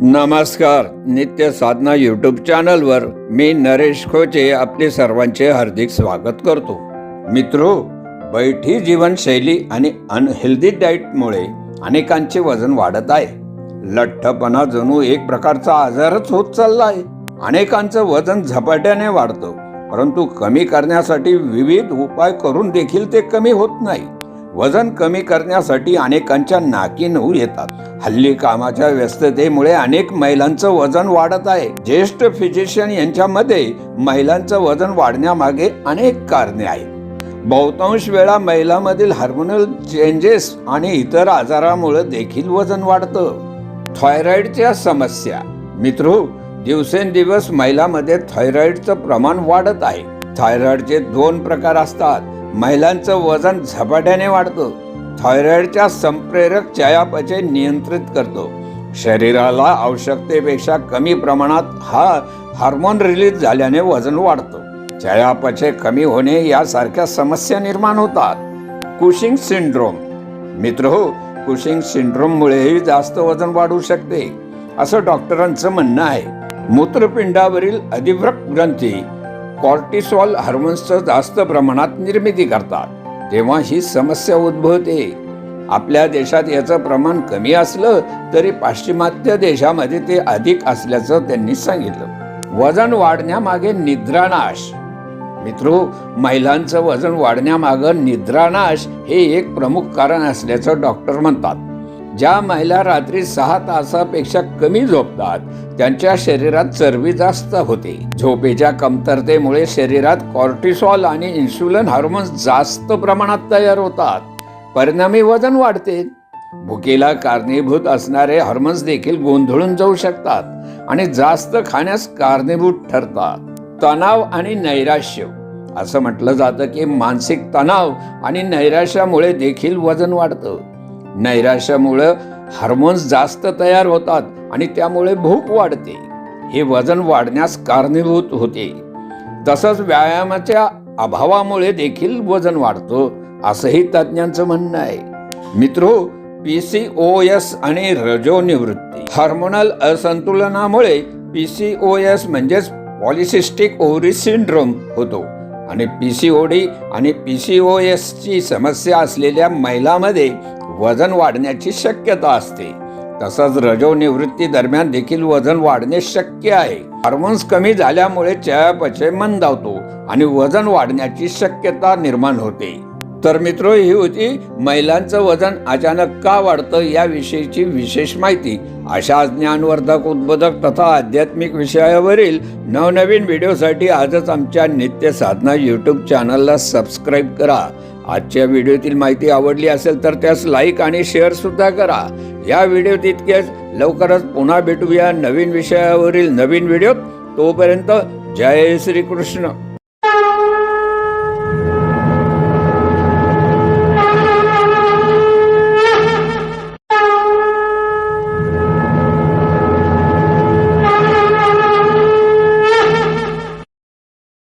नमस्कार नित्य साधना यूट्यूब चॅनलवर मी नरेश खोचे आपले सर्वांचे हार्दिक स्वागत करतो. मित्रो बैठी जीवनशैली आणि अनहेल्दी डाएटमुळे अनेकांचे वजन वाढत आहे. लठ्ठपणा जणू एक प्रकारचा आजारच होत चालला आहे अनेकांचं वजन झपाट्याने वाढतं परंतु कमी करण्यासाठी विविध उपाय करून देखील ते कमी होत नाही. वजन कमी करण्यासाठी अनेकांच्या नाकी नऊ येतात. हल्ली कामाच्या व्यस्ततेमुळे अनेक महिलांचं वजन वाढत आहे. ज्येष्ठ फिजिशियन यांच्या महिलांचं वजन वाढण्यामागे अनेक कारणे आहेत. बहुतांश वेळा महिलांमधील हार्मोनल चेंजेस आणि इतर आजारामुळे देखील वजन वाढतं. थायरॉइडच्या समस्या. मित्रो दिवसेंदिवस महिलांमध्ये थायरॉइडचं प्रमाण वाढत आहे. थायरॉइडचे दोन प्रकार असतात. महिलांचं वजन झपाट्याने वाढतं. थायरॉइडच्या संप्रेरक चयापचय नियंत्रित करतो. शरीराला आवश्यकतेपेक्षा कमी प्रमाणात हा हार्मोन रिलीज झाल्याने वजन वाढतं. चयापचय कमी होणे यासारख्या समस्या निर्माण होतात. Cushing syndrome. मित्र हो कुशिंग सिंड्रोममुळेही जास्त वजन वाढू शकते असं डॉक्टरांचं म्हणणं आहे. मूत्रपिंडावरील अधिव्रक ग्रंथी कॉर्टिसॉल हार्मोन्सचं जास्त प्रमाणात निर्मिती करतात. तेव्हा ही समस्या उद्भवते. आपल्या देशात याचं प्रमाण कमी असलं तरी पाश्चिमात्य देशामध्ये ते अधिक असल्याचं त्यांनी सांगितलं. वजन वाढण्यामागे निद्रानाश. मित्रो महिलांचं वजन वाढण्यामागं निद्रानाश हे एक प्रमुख कारण असल्याचं डॉक्टर म्हणतात. ज्या महिला रात्री सहा तासापेक्षा कमी झोपतात त्यांच्या शरीरात चरबी जास्त होते. झोपेच्या कमतरतेमुळे शरीरात कॉर्टिसॉल आणि इन्सुलिन हार्मोन्स जास्त प्रमाणात तयार होतात. परिणामी वजन वाढते. भुकेला कारणीभूत असणारे हार्मोन्स देखील गोंधळून जाऊ शकतात आणि जास्त खाण्यास कारणीभूत ठरतात. तणाव आणि नैराश्य. असं म्हटलं जातं की मानसिक तणाव आणि नैराश्यामुळे देखील वजन वाढतं. नैराश्यामुळं हार्मोन्स जास्त तयार होतात आणि त्यामुळे भूक वाढते. हे वजन वाढण्यास कारणीभूत होते. तसंच व्यायामाच्या अभावामुळे देखील वजन वाढतो असंही तज्ज्ञांचं म्हणणं आहे. मित्रो पी सी ओ एस आणि रजोनिवृत्ती. हार्मोनल असंतुलनामुळे पी सी ओ एस म्हणजेच पॉलिसिस्टिक ओव्हरी सिंड्रोम होतो. आणि पी सी ओ डी आणि पी सी ओ एसची समस्या असलेल्या महिलामध्ये वजन वाढण्याची शक्यता असते. तसंच रजोनिवृत्ती दरम्यान देखील वजन वाढणे शक्य आहे. हार्मोन्स कमी झाल्यामुळे चयापचय मंदावतो आणि वजन वाढण्याची शक्यता निर्माण होते. तर मित्र ही होती महिलांचं वजन अचानक का वाढतं याविषयीची विशेष माहिती. अशा ज्ञानवर्धक उद्बोधक तथा आध्यात्मिक विषयावरील नवनवीन व्हिडिओसाठी आजच आमच्या नित्य साधना यूट्यूब चॅनलला सबस्क्राईब करा. आजच्या व्हिडिओतील माहिती आवडली असेल तर त्यास लाईक आणि शेअर सुद्धा करा. या व्हिडिओ तितकेच लवकरच पुन्हा भेटूया नवीन विषयावरील नवीन व्हिडिओत. तोपर्यंत जय श्रीकृष्ण.